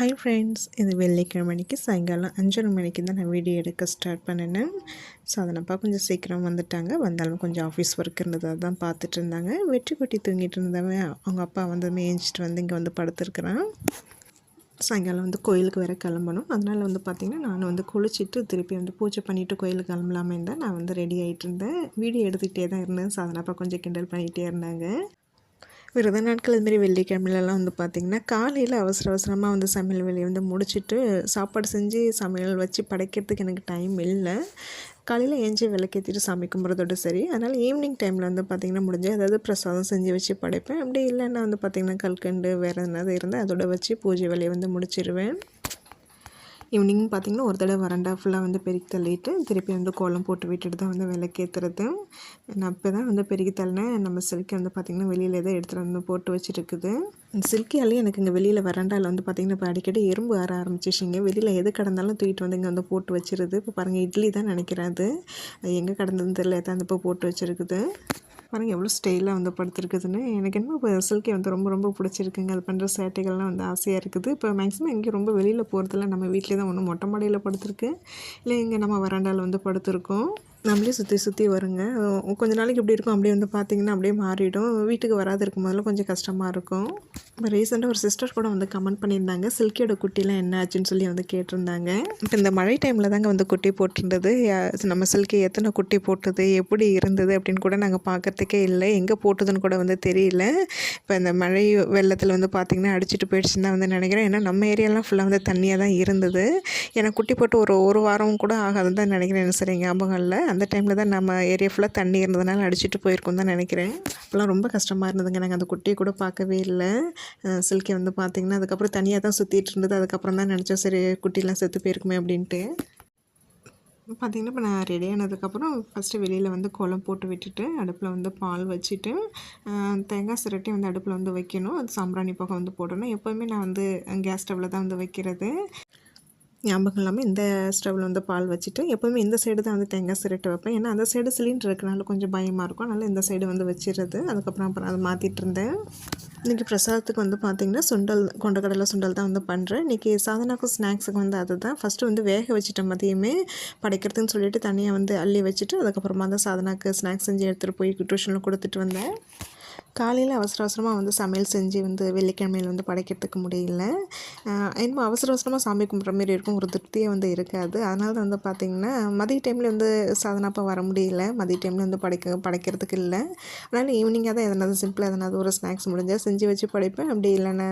Hi friends இது வெள்ளிக்கிழமைக்கு சாயங்காலம் அஞ்சரை மணிக்கு தான் நான் வீடியோ எடுக்க ஸ்டார்ட் பண்ணினேன். ஸோ அதனப்பா கொஞ்சம் சீக்கிரம் வந்துட்டாங்க. வந்தாலும் கொஞ்சம் ஆஃபீஸ் ஒர்க் இருந்தது அதான் பார்த்துட்டு இருந்தாங்க. வெற்றி கொட்டி தூங்கிட்டு இருந்தவன் அவங்க அப்பா வந்து மேய்ஞ்சிட்டு வந்து இங்கே வந்து படுத்துருக்குறான். சாயங்காலம் வந்து கோயிலுக்கு வேறு கிளம்பணும். அதனால் வந்து பார்த்திங்கன்னா நான் வந்து குளிச்சுட்டு திருப்பி வந்து பூஜை பண்ணிவிட்டு கோயிலுக்கு கிளம்பலாமே இருந்தால் நான் வந்து ரெடி ஆகிட்டு இருந்தேன். வீடியோ எடுத்துகிட்டே தான் இருந்தேன். ஸோ அதனப்பா கொஞ்சம் கிண்டல் பண்ணிகிட்டே இருந்தாங்க. விரத நாட்கள் இதுமாரி வெள்ளிக்கிழமையிலலாம் வந்து பார்த்திங்கன்னா காலையில் அவசர அவசரமாக வந்து சமையல் வேலையை வந்து முடிச்சுட்டு சாப்பாடு செஞ்சு சமையல் வச்சு படைக்கிறதுக்கு எனக்கு டைம் இல்லை. காலையில் ஏஞ்சி விளக்கேற்றிட்டு சாமி கும்பிட்றதோட சரி. அதனால் ஈவினிங் டைமில் வந்து பார்த்திங்கன்னா முடிஞ்சு அதாவது பிரசாதம் செஞ்சு வச்சு படைப்பேன். அப்படி இல்லைன்னா வந்து பார்த்திங்கன்னா கல்கண்டு வேறு எதுனாவது இருந்தால் அதோட வச்சு பூஜை வேலையை வந்து முடிச்சிடுவேன் ஈவினிங் பார்த்திங்கன்னா ஒரு தடவை வரண்டா ஃபுல்லாக வந்து பெருக்கி தள்ளிட்டு திருப்பி வந்து கோலம் போட்டு விட்டுட்டு தான் வந்து விளக்கேற்றுறது நான் இப்போ தான் வந்து பெருக்கி தள்ளினேன். நம்ம சில்கி வந்து பார்த்திங்கன்னா வெளியில் தான் எடுத்துகிட்டு வந்து போட்டு வச்சுருக்குது. சில்கியாலே எனக்கு இங்கே வெளியில் வரண்டாவில் வந்து பார்த்திங்கன்னா இப்போ அடிக்கடி எறும்பு வர ஆரம்பிச்சிச்சிங்க வெளியில் எது கடந்தாலும் தூக்கிட்டு வந்து இங்கே வந்து போட்டு வச்சிருது. இப்போ பாருங்கள் இட்லி தான் நினைக்கிறேன் அது. எங்கே கடந்ததுன்னு தெரியல எதாவது இப்போ போட்டு வச்சுருக்குது. பாருங்கள் எவ்வளோ ஸ்டைலாக வந்து படுத்துருக்குதுன்னு. எனக்கு என்ன இப்போ எஸ்எல்கே வந்து ரொம்ப ரொம்ப பிடிச்சிருக்குங்க. அது பண்ணுற சேட்டைகள்லாம் வந்து ஆசையாக இருக்குது. இப்போ மேக்ஸிமம் எங்கேயும் ரொம்ப வெளியில் போகிறதில்ல நம்ம வீட்டிலே தான் ஒன்று மொட்டை மாடியில் படுத்துருக்கு. இல்லை இங்கே நம்ம வராண்டாவில் வந்து படுத்துருக்கோம். நம்மளே சுற்றி சுற்றி வருங்க. கொஞ்ச நாளைக்கு இப்படி இருக்கும். அப்படியே வந்து பார்த்திங்கன்னா அப்படியே மாறிடும். வீட்டுக்கு வராது இருக்கும் முதல்ல கொஞ்சம் கஷ்டமாக இருக்கும். இப்போ ரீசெண்டாக ஒரு சிஸ்டர் கூட வந்து கமெண்ட் பண்ணியிருந்தாங்க. சில்கியோட குட்டிலாம் என்ன ஆச்சுன்னு சொல்லி வந்து கேட்டிருந்தாங்க. இப்போ இந்த மழை டைமில் தாங்க வந்து குட்டி போட்டிருந்தது. நம்ம சில்கி எத்தனை குட்டி போட்டது? எப்படி இருந்தது? அப்படின்னு கூட நாங்கள் பார்க்குறதுக்கே இல்லை. எங்கே போட்டதுன்னு கூட வந்து தெரியல. இப்போ இந்த மழை வெள்ளத்தில் வந்து பார்த்திங்கன்னா அடிச்சுட்டு போயிடுச்சுன்னு தான் வந்து நினைக்கிறேன். ஏன்னா நம்ம ஏரியாலாம் ஃபுல்லாக வந்து தண்ணியாக தான் இருந்தது. ஏன்னா குட்டி போட்டு ஒரு ஒரு வாரம் கூட ஆகாதுன்னு தான் நினைக்கிறேன். எனக்கு சரி ஞாபகம் இல்லை. அந்த டைமில் தான் நம்ம ஏரியா ஃபுல்லாக தண்ணி இருந்ததுனால அடிச்சுட்டு போயிருக்கோம் தான் நினைக்கிறேன். அப்போலாம் ரொம்ப கஷ்டமாக இருந்ததுங்க. நாங்கள் அந்த குட்டியை கூட பார்க்கவே இல்லை. சில்கி வந்து பார்த்திங்கன்னா அதுக்கப்புறம் தனியாக தான் சுற்றிட்டு இருந்தது. அதுக்கப்புறம் தான் நினச்சோம் சரி குட்டிலாம் செத்து போயிருக்குமே அப்படின்ட்டு. பார்த்திங்கன்னா இப்போ நான் ரெடி ஆனதுக்கப்புறம் ஃபஸ்ட்டு வெளியில் வந்து குளம் போட்டு விட்டுட்டு அடுப்பில் வந்து பால் வச்சுட்டு தேங்காய் சிரட்டி வந்து அடுப்பில் வந்து வைக்கணும். அது சாம்பிராணி பக்கம் வந்து போடணும். எப்போவுமே நான் வந்து கேஸ் ஸ்டவ்வில் தான் வந்து வைக்கிறது. ஞாபகம் இல்லாமல் இந்த ஸ்டவ்வில் வந்து பால் வச்சுட்டு எப்போவுமே இந்த சைடு தான் வந்து தேங்காய் சிரட்டு வைப்பேன். ஏன்னா அந்த சைடு சிலிண்டர் இருக்கனால கொஞ்சம் பயமாக இருக்கும். அதனால் இந்த சைடு வந்து வச்சிடுறது. அதுக்கப்புறம் அப்புறம் அதை மாற்றிட்டு இருந்தேன். இன்றைக்கி பிரசாதத்துக்கு வந்து பார்த்திங்கன்னா சுண்டல் கொண்டக்கடலை சுண்டல் தான் வந்து பண்ணுறேன் இன்றைக்கி சாதனாக்கும் ஸ்நாக்ஸுக்கு வந்து அதுதான். ஃபஸ்ட்டு வந்து வேக வச்சுட்டேன் மதியமே படைக்கிறதுன்னு சொல்லிட்டு தனியாக வந்து அள்ளி வச்சுட்டு அதுக்கப்புறமா தான் சாதனாக்கு ஸ்நாக்ஸ் செஞ்சு எடுத்துகிட்டு போய் டியூஷனில் கொடுத்துட்டு வந்தேன். காலையில் அவசர அவசரமாக வந்து சமையல் செஞ்சு வந்து வெள்ளிக்கிழமையில் வந்து படைக்கிறதுக்கு முடியல. இன்னும் அவசர அவசரமாக சாமி கும்பிட்ற மாரி இருக்கும். ஒரு திருப்தியே வந்து இருக்காது. அதனால தான் வந்து பார்த்திங்கன்னா மதிய டைமில் வந்து சாதனாப்பா வர முடியல. மதிய டைமில் வந்து படைக்க படைக்கிறதுக்கு இல்லை. அதனால் ஈவினிங்காக தான் எதனாவது சிம்பிளாக எதனாவது ஒரு ஸ்நாக்ஸ் முடிஞ்சால் செஞ்சு வச்சு படைப்பேன். அப்படி இல்லைன்னா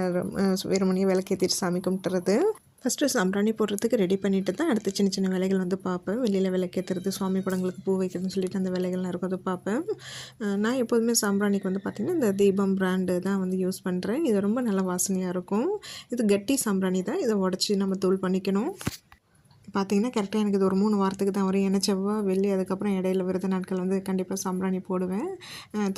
வெறுமனையாக விளக்கேற்றிட்டு சாமி கும்பிட்டுறது. ஃபஸ்ட்டு சாம்பிராணி போடுறதுக்கு ரெடி பண்ணிவிட்டு தான் அடுத்து சின்ன சின்ன வேலைகள் வந்து பார்ப்பேன். வெளியில் விளக்கேற்றுறது சுவாமி படங்களுக்கு பூ வைக்கிறதுன்னு சொல்லிட்டு அந்த வேலைகள்லாம் இருக்கும் அதை பார்ப்பேன். நான் எப்போதுமே சாம்பிராணிக்கு வந்து பார்த்திங்கன்னா இந்த தீபம் பிராண்டு தான் வந்து யூஸ் பண்ணுறேன் இது ரொம்ப நல்ல வாசனையாக இருக்கும். இது கட்டி சாம்பிராணி தான். இதை உடச்சி நம்ம தூள் பண்ணிக்கணும். பார்த்தீங்கன்னா கரெக்டாக எனக்கு இது ஒரு மூணு வாரத்துக்கு தான் வரும். ஏன்னா செவ்வாய் வெள்ளி அதுக்கப்புறம் இடையில விரத நாட்கள் வந்து கண்டிப்பாக சாம்பிராணி போடுவேன்.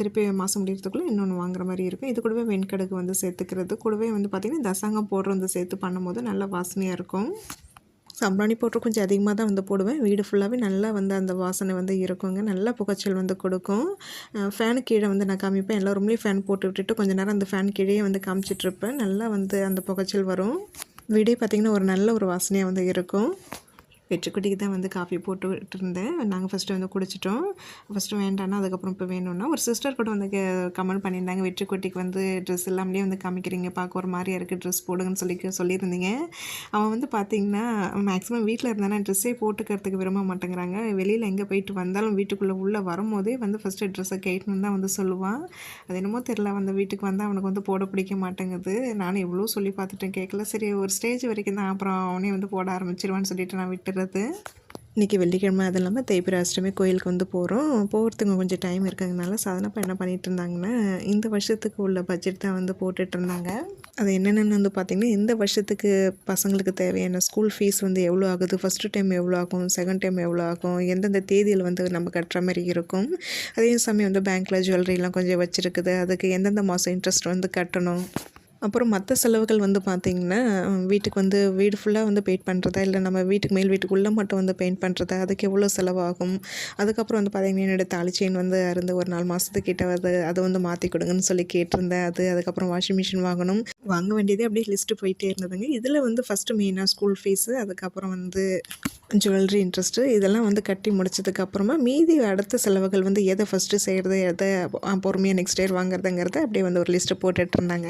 திருப்பி மாதம் முடிகிறதுக்குள்ளே இன்னொன்று வாங்குற மாதிரி இருக்கும். இது கூடவே வெண்கடுக்கு வந்து சேர்த்துக்கிறது. கூடவே வந்து பார்த்திங்கன்னா தசாங்கம் போடுற வந்து சேர்த்து பண்ணும்போது நல்லா வாசனையாக இருக்கும். சாம்பிராணி போட்டு கொஞ்சம் அதிகமாக தான் வந்து போடுவேன். வீடு ஃபுல்லாகவே நல்லா வந்து அந்த வாசனை வந்து இருக்குங்க. நல்லா புகைச்சல் வந்து கொடுக்கும். ஃபேனு கீழே வந்து நான் காமிப்பேன். எல்லா ரூம்லேயும் ஃபேன் போட்டு விட்டுட்டு கொஞ்சம் நேரம் அந்த ஃபேன் கீழே வந்து காமிச்சிட்ருப்பேன் நல்லா வந்து அந்த புகைச்சல் வரும். வீடே பார்த்திங்கன்னா ஒரு நல்ல ஒரு வாசனையாக வந்து இருக்கும். வெற்றிக்குட்டிக்கு தான் வந்து காஃபி போட்டுக்கிட்டு இருந்தேன் நாங்கள் ஃபஸ்ட்டு வந்து குடிச்சிட்டோம். ஃபஸ்ட்டு வேண்டானா அதுக்கப்புறம் இப்போ வேணும்னா ஒரு சிஸ்டர் கூட வந்து கமெண்ட் பண்ணியிருந்தாங்க. வெற்றிக்குட்டிக்கு வந்து ட்ரெஸ் எல்லாமே வந்து காமிக்கிறீங்க. பார்க்க ஒரு மாதிரியா இருக்குது ட்ரெஸ் போடுங்கன்னு சொல்லி சொல்லியிருந்தீங்க. அவன் வந்து பார்த்திங்கன்னா மேக்ஸிமம் வீட்டில் இருந்தானா ட்ரெஸ்ஸே போட்டுக்கிறதுக்கு விரும்ப மாட்டேங்கிறாங்க. வெளியில் எங்கே போயிட்டு வந்தாலும் வீட்டுக்குள்ளே உள்ளே வரும்போதே வந்து ஃபஸ்ட்டு ட்ரெஸ்ஸை கேட்கணுன்னு தான் வந்து சொல்லுவான். அது என்னமோ தெரில வந்து வீட்டுக்கு வந்தால் அவனுக்கு வந்து போட பிடிக்க மாட்டேங்குது. நானும் எவ்வளோ சொல்லி பார்த்துட்டேன் கேட்கல. சரி ஒரு ஸ்டேஜ் வரைக்கும் தான். அப்புறம் அவனே வந்து போட ஆரம்பிச்சிருவான்னு சொல்லிட்டு நான் விட்டுறேன். பண்ணுறது இன்றைக்கி வெள்ளிக்கிழமை அது இல்லாமல் தேய்பிர அஷ்டமி கோயிலுக்கு வந்து போகிறோம் போகிறதுக்கு கொஞ்சம் டைம் இருக்கிறதுனால சாதனப்பா என்ன பண்ணிகிட்டு இருந்தாங்கன்னா இந்த வருஷத்துக்கு உள்ள பட்ஜெட் தான் வந்து போட்டுட்டு இருந்தாங்க. அது என்னென்னு வந்து பார்த்திங்கன்னா இந்த வருஷத்துக்கு பசங்களுக்கு தேவையான ஸ்கூல் ஃபீஸ் வந்து எவ்வளோ ஆகுது? ஃபஸ்ட்டு டைம் எவ்வளோ ஆகும்? செகண்ட் டைம் எவ்வளோ ஆகும்? எந்தெந்த தேதியில் வந்து நம்ம கட்டுற மாதிரி இருக்கும்? அதே சமயம் வந்து பேங்க்கில் ஜுவல்லரிலாம் கொஞ்சம் வச்சுருக்குது. அதுக்கு எந்தெந்த மாதம் இன்ட்ரெஸ்ட் வந்து கட்டணும்? அப்புறம் மற்ற செலவுகள் வந்து பார்த்திங்கன்னா வீட்டுக்கு வந்து வீடு ஃபுல்லாக வந்து பெயிண்ட் பண்ணுறதா இல்லை நம்ம வீட்டுக்கு மேல் வீட்டுக்குள்ளே மட்டும் வந்து பெயிண்ட் பண்ணுறதா அதுக்கு எவ்வளோ செலவாகும்? அதுக்கப்புறம் வந்து பார்த்திங்கன்னா என்னோடய தாலி செயின் வந்து அருந்து ஒரு நாலு மாதத்துக்கிட்ட வந்து அதை வந்து மாற்றி கொடுங்கன்னு சொல்லி கேட்டிருந்தேன் அது. அதுக்கப்புறம் வாஷிங் மிஷின் வாங்கணும். வாங்க வேண்டியதே அப்படியே லிஸ்ட்டு போயிட்டே இருந்ததுங்க. இதில் வந்து ஃபஸ்ட்டு மெயினாக ஸ்கூல் ஃபீஸு அதுக்கப்புறம் வந்து ஜுவல்லரி இன்ட்ரெஸ்ட்டு இதெல்லாம் வந்து கட்டி முடிச்சதுக்கப்புறமா மீதி அடுத்த செலவுகள் வந்து எதை ஃபஸ்ட்டு செய்கிறது எதை பொறுமையாக நெக்ஸ்ட் இயர் வாங்குறதுங்கிறத அப்படியே வந்து ஒரு லிஸ்ட்டு போட்டுட்டு இருந்தாங்க.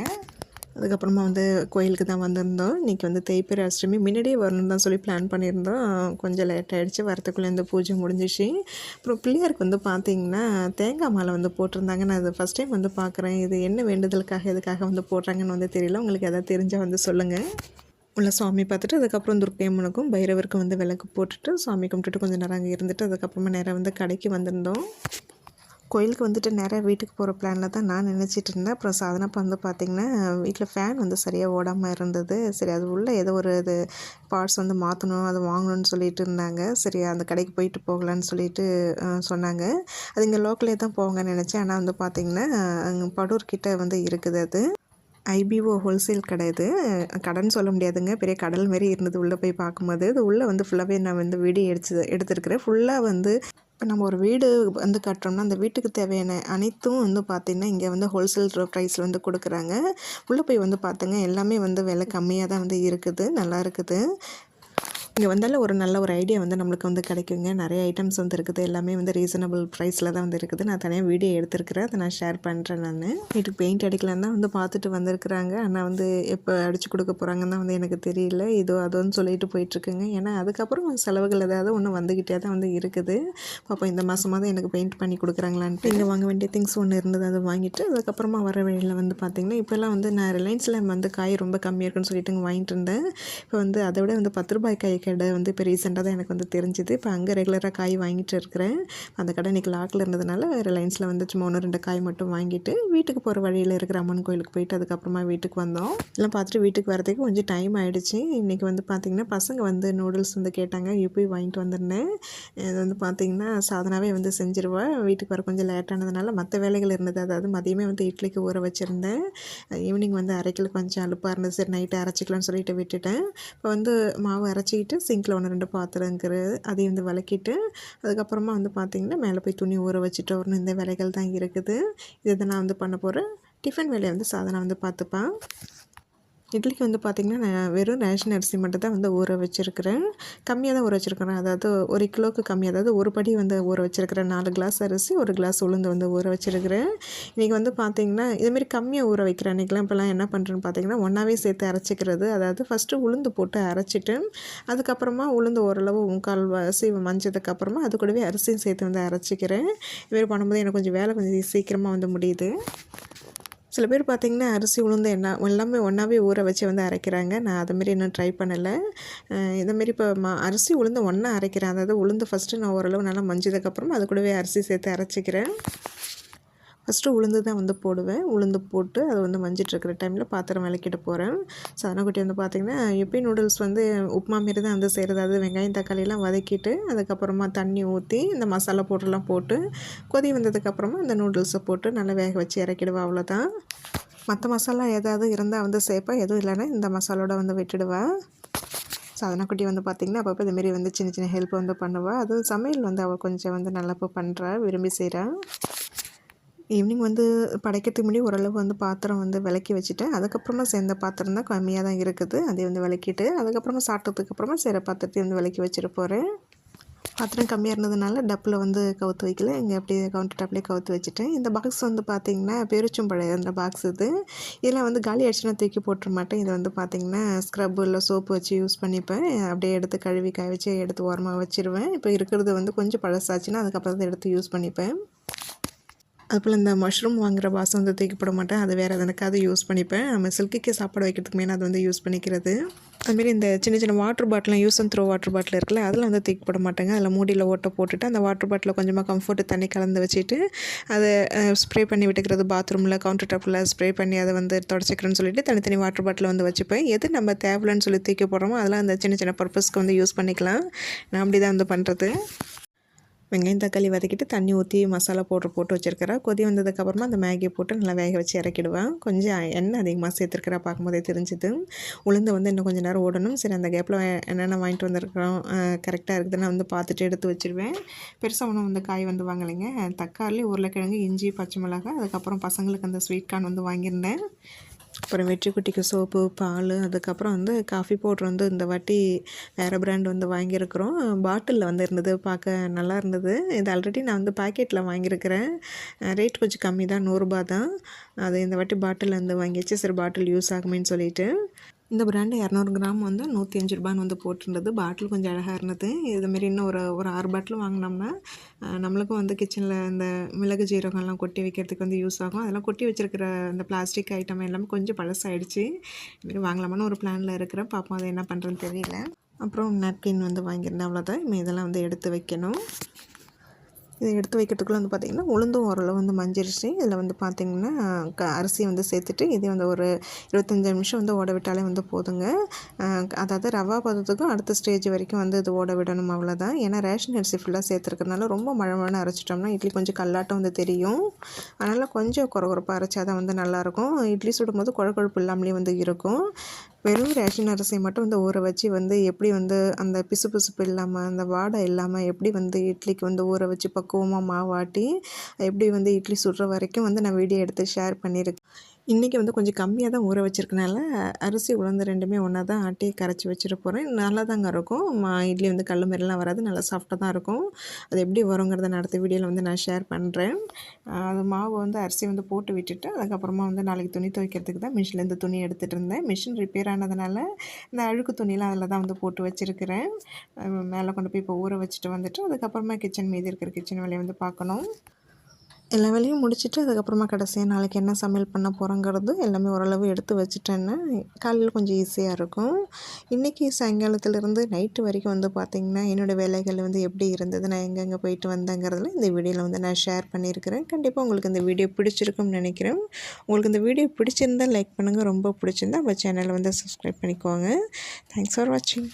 அதுக்கப்புறமா வந்து கோயிலுக்கு தான் வந்திருந்தோம். இன்றைக்கி வந்து தேய்பிரை அஷ்டமி. முன்னாடியே வரணும் தான் சொல்லி பிளான் பண்ணியிருந்தோம். கொஞ்சம் லேட் ஆகிடுச்சு வரத்துக்குள்ளே இந்த பூஜை முடிஞ்சிச்சு. அப்புறம் பிள்ளையாருக்கு வந்து பார்த்திங்கன்னா தேங்காய் மாலை வந்து போட்டிருந்தாங்க. நான் அது ஃபஸ்ட் டைம் வந்து பார்க்குறேன் இது என்ன வேண்டுதலுக்காக எதுக்காக வந்து போடுறாங்கன்னு வந்து தெரியல. உங்களுக்கு எதாவது தெரிஞ்சால் வந்து சொல்லுங்கள் உள்ள சாமி பார்த்துட்டு அதுக்கப்புறம் துர்க்கையம்மனுக்கும் பைரவருக்கும் வந்து விளக்கு போட்டுட்டு சாமி கும்பிட்டுட்டு கொஞ்சம் நேரம் அங்கே இருந்துட்டு அதுக்கப்புறமா நேராக வந்து கடைக்கு வந்திருந்தோம். கோயிலுக்கு வந்துட்டு நேராக வீட்டுக்கு போகிற பிளானில் தான் நான் நினச்சிட்டு இருந்தேன். அப்புறம் சாதனை வந்து பார்த்திங்கன்னா வீட்டில் ஃபேன் வந்து சரியாக ஓடாமல் இருந்தது. சரி அது உள்ளே ஏதோ ஒரு இது பார்ட்ஸ் வந்து மாற்றணும் அதை வாங்கணும்னு சொல்லிட்டு இருந்தாங்க. சரி அந்த கடைக்கு போயிட்டு போகலான்னு சொல்லிட்டு சொன்னாங்க. அது இங்கே லோக்கலே தான் போங்க நினச்சேன். ஆனால் வந்து பார்த்திங்கன்னா படூர்கிட்ட வந்து இருக்குது அது. ஐபிஓ ஹோல்சேல் கடை இது. கடைன்னு சொல்ல முடியாதுங்க. பெரிய கடல் மாரி இருந்தது உள்ளே போய் பார்க்கும்போது. அது உள்ளே வந்து ஃபுல்லாகவே நான் வந்து வீடியோ எடுத்து எடுத்துருக்கிறேன். ஃபுல்லாக வந்து இப்போ நம்ம ஒரு வீடு வந்து கட்டுறோம்னா அந்த வீட்டுக்கு தேவையான அனைத்தும் வந்து பார்த்திங்கன்னா இங்கே வந்து ஹோல்சேல் ப்ரைஸில் வந்து கொடுக்குறாங்க. உள்ளே போய் வந்து பார்த்துங்க எல்லாமே வந்து விலை கம்மியாக தான் வந்து இருக்குது. நல்லா இருக்குது. இங்கே வந்தாலும் ஒரு நல்ல ஒரு ஐடியா வந்து நம்மளுக்கு வந்து கிடைக்குங்க. நிறைய ஐட்டம்ஸ் வந்து இருக்குது. எல்லாமே வந்து ரீசனபிள் ப்ரைஸில் தான் வந்து இருக்குது. நான் தனியாக வீடியோ எடுத்துருக்கிறேன். அதை நான் ஷேர் பண்ணுறேன் நான். வீட்டுக்கு பெயிண்ட் அடிக்கலாம் தான் வந்து பார்த்துட்டு வந்திருக்கிறாங்க. ஆனால் வந்து எப்போ அடித்து கொடுக்க போகிறாங்கன்னு தான் வந்து எனக்கு தெரியல. இதோ அதோன்னு சொல்லிட்டு போயிட்டுருக்குங்க. ஏன்னா அதுக்கப்புறம் செலவுகள் ஏதாவது ஒன்று வந்துக்கிட்டே தான் வந்து இருக்குது. பாப்போம் இந்த மாதமாக தான் எனக்கு பெயிண்ட் பண்ணி கொடுக்குறாங்களான்ட்டு. இங்கே வாங்க வேண்டிய திங்ஸ் ஒன்று இருந்தது. அதை வாங்கிட்டு அதுக்கப்புறமா வர வழியில் வந்து பார்த்திங்கன்னா இப்போல்லாம் வந்து நான் ரிலையன்ஸில் வந்து காய் ரொம்ப கம்மியாக இருக்குன்னு சொல்லிட்டு இங்கே வாங்கிட்டு இருந்தேன். இப்போ வந்து அதை விட வந்து பத்து ரூபாய் காய் கடை வந்து இப்போ ரீசெண்டாக தான் எனக்கு வந்து தெரிஞ்சுது. இப்போ அங்கே ரெகுலராக காய் வாங்கிட்டு இருக்கிறேன். அந்த கடை இன்றைக்கி லாக்கில் இருந்ததுனால ரிலையன்ஸில் வந்து சும்மா ஒன்று ரெண்டு காய் மட்டும் வாங்கிட்டு வீட்டுக்கு போகிற வழியில் இருக்கிற அம்மன் கோயிலுக்கு போயிட்டு அதுக்கப்புறமா வீட்டுக்கு வந்தோம். எல்லாம் பார்த்துட்டு வீட்டுக்கு வரதுக்கு கொஞ்சம் டைம் ஆகிடுச்சு இன்றைக்கி வந்து பார்த்திங்கன்னா பசங்க வந்து நூடுல்ஸ் வந்து கேட்டாங்க. யூபி வாங்கிட்டு வந்திருந்தேன் இது வந்து பார்த்திங்கன்னா சாதனாவே வந்து செஞ்சிருவேன் வீட்டுக்கு வர கொஞ்சம் லேட்டானதுனால மற்ற வேலைகள் இருந்தது. அதாவது மதியமே வந்து இட்லிக்கு ஊற வச்சுருந்தேன். ஈவினிங் வந்து அரைக்கல கொஞ்சம் அலுப்பாக இருந்தது. சரி நைட்டு அரைச்சிக்கலாம்னு சொல்லிட்டு விட்டுட்டேன். இப்போ வந்து மாவு அரைச்சிக்கிட்டு சிங்கில் ஒன்று ரெண்டு பாத்திரங்கிறது அதையும் வந்து விளக்கிட்டு அதுக்கப்புறமா வந்து பார்த்திங்கன்னா மேலே போய் துணி ஊற வச்சுட்டு வரணும். இந்த வேலைகள் தான் இருக்குது. இதை நான் வந்து பண்ண போகிறேன் டிஃபன் வேலையை வந்து சாதனை வந்து பார்த்துப்பேன் இட்லிக்கு வந்து பார்த்திங்கன்னா நான் வெறும் ரேஷன் அரிசி மட்டும் தான் வந்து ஊற வச்சுருக்கிறேன். கம்மியாக தான் ஊற வச்சுருக்கிறேன். அதாவது ஒரு கிலோவுக்கு கம்மியாக அதாவது ஒரு படி வந்து ஊற வச்சுருக்கிறேன். நாலு கிளாஸ் அரிசி ஒரு கிளாஸ் உளுந்து வந்து ஊற வச்சுருக்கிறேன். இன்றைக்கி வந்து பார்த்திங்கன்னா இதுமாரி கம்மியாக ஊற வைக்கிறேன். அன்றைக்கெலாம் இப்போலாம் என்ன பண்ணுறேன்னு பார்த்திங்கன்னா ஒன்றாவே சேர்த்து அரைச்சிக்கிறது. அதாவது ஃபஸ்ட்டு உளுந்து போட்டு அரைச்சிட்டு அதுக்கப்புறமா உளுந்து ஓரளவு முக்கால் அரிசி மஞ்சதுக்கப்புறமா அது கூடவே அரிசியும் சேர்த்து வந்து அரைச்சிக்கிறேன். இதுமாரி பண்ணும்போது எனக்கு கொஞ்சம் வேலை கொஞ்சம் சீக்கிரமாக வந்து முடியுது. சில பேர் பார்த்திங்கன்னா அரிசி உளுந்து என்ன எல்லாமே ஒன்றாவே ஊற வச்சு வந்து அரைக்கிறாங்க. நான் அதுமாரி இன்னும் ட்ரை பண்ணலை. இதமாரி இப்போ மா அரிசி உளுந்து ஒன்றா அரைக்கிறேன். அதாவது உளுந்து ஃபஸ்ட்டு நான் ஓரளவு நல்லா மஞ்சதுக்கப்புறம் அது கூடவே அரிசி சேர்த்து அரைச்சிக்கிறேன். ஃபஸ்ட்டு உளுந்து தான் வந்து போடுவேன். உளுந்து போட்டு அதை வந்து மஞ்சிட்ருக்கிற டைமில் பாத்திரம் விளக்கிட்டு போகிறேன் சதனக்குட்டி வந்து பார்த்திங்கன்னா எப்பயும் நூடுல்ஸ் வந்து உப்புமா மாரி தான் வந்து செய்கிறது அது வெங்காயம் தக்காளியெல்லாம் வதக்கிட்டு அதுக்கப்புறமா தண்ணி ஊற்றி இந்த மசாலா பவுடர்லாம் போட்டு கொதி வந்ததுக்கப்புறமா இந்த நூடுல்ஸை போட்டு நல்லா வேக வச்சு இறக்கிடுவேன் அவ்வளோதான் மற்ற மசாலா ஏதாவது இருந்தால் வந்து சேர்ப்பேன் எதுவும் இல்லைன்னா இந்த மசாலோட வந்து விட்டுடுவேன் சாதனக்குட்டி வந்து பார்த்திங்கன்னா அப்பப்போ இதுமாரி வந்து சின்ன சின்ன ஹெல்ப் வந்து பண்ணுவாள் அதுவும் சமையல் வந்து அவள் கொஞ்சம் வந்து நல்லா இப்போ பண்ணுறா விரும்பி செய்கிறாள் ஈவினிங் வந்து படைக்கிறதுக்கு முன்னாடி ஓரளவு வந்து பாத்திரம் வந்து விளக்கி வச்சுட்டேன் அதுக்கப்புறமா சேர்ந்த பாத்திரம் தான் கம்மியாக தான் இருக்குது. அதை வந்து விளக்கிட்டு அதுக்கப்புறமா சாப்பிட்டதுக்கப்புறமா சேர பாத்திரத்தையும் வந்து விளக்கி வச்சுட்டு போகிறேன் பாத்திரம் கம்மியாக இருந்ததுனால டப்பில் வந்து கவுத்து வைக்கல. இங்கே அப்படியே கவுண்டர் டாப்லேயே கவுத்து வச்சுட்டேன். இந்த பாக்ஸ் வந்து பார்த்திங்கன்னா பழைய அந்த பாக்ஸ் இது. இதெல்லாம் வந்து காலி அடிச்சுனா தூக்கி போட்டுற மாட்டேன். இதை வந்து பார்த்திங்கன்னா ஸ்க்ரப்பு இல்லை சோப்பு வச்சு யூஸ் பண்ணிப்பேன். அப்படியே எடுத்து கழுவி காய வச்சு எடுத்து ஓரமாக வச்சுருவேன். இப்போ இருக்கிறது வந்து கொஞ்சம் பழசாச்சுன்னா அதுக்கப்புறம் தான் எடுத்து யூஸ் பண்ணிப்பேன். அதுபோல் இந்த மஷ்ரூம் வாங்குகிற பாசம் வந்து தூக்கி போட மாட்டேன். அது வேறு எதனாக்காவது யூஸ் பண்ணிப்பேன். நம்ம சில்கிக்கு சாப்பாடு வைக்கிறதுக்கு மேலே அது வந்து யூஸ் பண்ணிக்கிறது. அதுமாரி இந்த சின்ன சின்ன வாட்டர் பாட்டிலாம் use and throw water bottle இருக்குல்ல அதில் வந்து தூக்கி போட மாட்டேங்க. அதில் மூடியில் ஓட்டை போட்டுட்டு அந்த வாட்டர் பாட்டில் கொஞ்சமாக கம்ஃபர்ட்டு தண்ணி கலந்து வச்சுட்டு அதை ஸ்ப்ரே பண்ணி விட்டுக்கிறது பாத்ரூமில் கவுண்டர் டாப்பில் ஸ்ப்ரே பண்ணி அதை வந்து தொடச்சிக்கிறேன்னு சொல்லிட்டு தனித்தனி வாட்டர் பாட்டில் வந்து வச்சுப்பேன். எது நம்ம தேவையில்லைன்னு சொல்லி தூக்கி போடுறோமோ அதெல்லாம் அந்த சின்ன சின்ன பர்பஸ்க்கு வந்து யூஸ் பண்ணிக்கலாம். நான் அப்படி தான் வந்து பண்ணுறது வெங்காயம் தக்காளி வதக்கிட்டு தண்ணி ஊற்றி மசாலா பவுட்ரு போட்டு வச்சுருக்கிறேன் கொதி வந்ததுக்கப்புறமா அந்த மேகியை போட்டு நல்லா வேக வச்சு இறக்கிடுவேன் கொஞ்சம் எண்ணெய் அதிகமாக சேர்த்துருக்கிறா பார்க்கும்போதே தெரிஞ்சுது. உளுந்து வந்து இன்னும் கொஞ்சம் நேரம் ஓடணும். சரி அந்த கேப்பில் என்னென்ன வாங்கிட்டு வந்திருக்கிறோம் கரெக்டாக இருக்குதுன்னு வந்து பார்த்துட்டு எடுத்து வச்சுருவேன். பெருசாக ஒன்றும் வந்து காய் வந்து வாங்கலைங்க. தக்காளி உருளைக்கிழங்கு இஞ்சி பச்சை மிளகாய் அதுக்கப்புறம் பசங்களுக்கு அந்த ஸ்வீட் கார்ன் வந்து வாங்கியிருந்தேன். அப்புறம் வெற்றி குட்டிக்கு சோப்பு பால் அதுக்கப்புறம் வந்து காஃபி பவுட்ரு வந்து இந்த வாட்டி வேறு பிராண்ட் வந்து வாங்கியிருக்கிறோம். பாட்டிலில் வந்து இருந்தது பார்க்க நல்லா இருந்தது. இது ஆல்ரெடி நான் வந்து பாக்கெட்டில் வாங்கியிருக்கிறேன். ரேட் கொஞ்சம் கம்மி தான் நூறுரூபா தான். அது இந்த வாட்டி பாட்டில் வந்து வாங்கிச்சு சரி பாட்டில் யூஸ் ஆகுமேன்னு சொல்லிட்டு. இந்த பிராண்டு இரநூறு கிராம் வந்து நூற்றி அஞ்சு ரூபான்னு வந்து போட்டிருந்தது. பாட்டில் கொஞ்சம் அழகாக இருந்தது. இதுமாரி இன்னும் ஒரு ஒரு ஆறு பாட்டில் வாங்கினோம்னா நம்மளுக்கும் வந்து கிச்சனில் இந்த மிளகு ஜீரகம்லாம் கொட்டி வைக்கிறதுக்கு வந்து யூஸ் ஆகும். அதெல்லாம் கொட்டி வச்சுருக்கிற இந்த பிளாஸ்டிக் ஐட்டம் எல்லாமே கொஞ்சம் பழசாயிடுச்சு. இதுமாரி வாங்கலாமான்னு ஒரு பிளானில் இருக்கிறேன். பார்ப்போம் அதை என்ன பண்ணுறதுன்னு தெரியல. அப்புறம் நாப்கின் வந்து வாங்கியிருந்தேன். அவ்வளோதான் இதெல்லாம் வந்து எடுத்து வைக்கணும். இதை எடுத்து வைக்கிறதுக்குள்ளே வந்து பார்த்திங்கன்னா உளுந்தும் ஓரளவு வந்து மஞ்சிருச்சு. இதில் வந்து பார்த்திங்கன்னா க அரிசியை வந்து சேர்த்துட்டு இதே வந்து ஒரு இருபத்தஞ்சி நிமிஷம் வந்து ஓட விட்டாலே வந்து போதுங்க. அதாவது ரவா பதத்துக்கும் அடுத்த ஸ்டேஜ் வரைக்கும் வந்து இது ஓட விடணும் அவ்வளோதான் ஏன்னா ரேஷன் அரிசி ஃபுல்லாக சேர்த்துருக்கறனால ரொம்ப மழை மழை அரைச்சிட்டோம்னா இட்லி கொஞ்சம் கல்லாட்டம் வந்து தெரியும். அதனால் கொஞ்சம் குறை குறைப்பாக அரைச்சா தான் வந்து நல்லாயிருக்கும் இட்லி சுடும்போது குழ குழப்பு இல்லாமலே வந்து இருக்கும். வெறும் ரேஷன் அரிசியை மட்டும் வந்து ஊற வச்சு வந்து எப்படி வந்து அந்த பிசு பிசுப்பு இல்லாமல் அந்த வாடை இல்லாமல் எப்படி வந்து இட்லிக்கு வந்து ஊற வச்சு பக்குவமாக மாவாட்டி எப்படி வந்து இட்லி சுடுற வரைக்கும் வந்து நான் வீடியோ எடுத்து ஷேர் பண்ணியிருக்கேன். இன்றைக்கி வந்து கொஞ்சம் கம்மியாக தான் ஊற வச்சுருக்கனால அரிசி உளுந்து ரெண்டுமே ஒன்றா தான் ஆட்டி கரைச்சி வச்சுட்டு போகிறேன் நல்லா தாங்க இருக்கும். மா இட்லி வந்து கல் மாரிலாம் வராது. நல்லா சாஃப்டாக தான் இருக்கும். அது எப்படி வருங்கிறத நான் அடுத்த வீடியோவில் வந்து நான் ஷேர் பண்ணுறேன் அது மாவு வந்து அரிசி வந்து போட்டு விட்டுட்டு அதுக்கப்புறமா வந்து நாளைக்கு துணி துவைக்கிறதுக்கு தான் மிஷின்லேருந்து துணி எடுத்துகிட்டு இருந்தேன். மிஷின் ரிப்பேர் ஆனதுனால இந்த அழுக்கு துணியெலாம் அதில் தான் வந்து போட்டு வச்சுருக்கிறேன். மேலே கொண்டு போய் இப்போ ஊற வச்சுட்டு வந்துட்டு அதுக்கப்புறமா கிச்சன் மீதி இருக்கிற கிச்சன் வேலையை வந்து பார்க்கணும். எல்லா வேலையும் முடிச்சுட்டு அதுக்கப்புறமா கடைசியாக நாளைக்கு என்ன சமையல் பண்ண போகிறோங்கிறது எல்லாமே ஓரளவு எடுத்து வச்சுட்டேன்னா காலையில் கொஞ்சம் ஈஸியாக இருக்கும். இன்றைக்கி சாயங்காலத்துலேருந்து நைட்டு வரைக்கும் வந்து பார்த்திங்கன்னா என்னோடய வேலைகள் வந்து எப்படி இருந்தது நான் எங்கெங்கே போயிட்டு வந்தேங்கிறதுல இந்த வீடியோவில் வந்து நான் ஷேர் பண்ணியிருக்கிறேன். கண்டிப்பாக உங்களுக்கு இந்த வீடியோ பிடிச்சிருக்கும்னு நினைக்கிறேன். உங்களுக்கு இந்த வீடியோ பிடிச்சிருந்தால் லைக் பண்ணுங்கள் ரொம்ப பிடிச்சிருந்தா நம்ம சேனலை வந்து சப்ஸ்கிரைப் பண்ணிக்கோங்க. தேங்க்ஸ் ஃபார் வாட்சிங்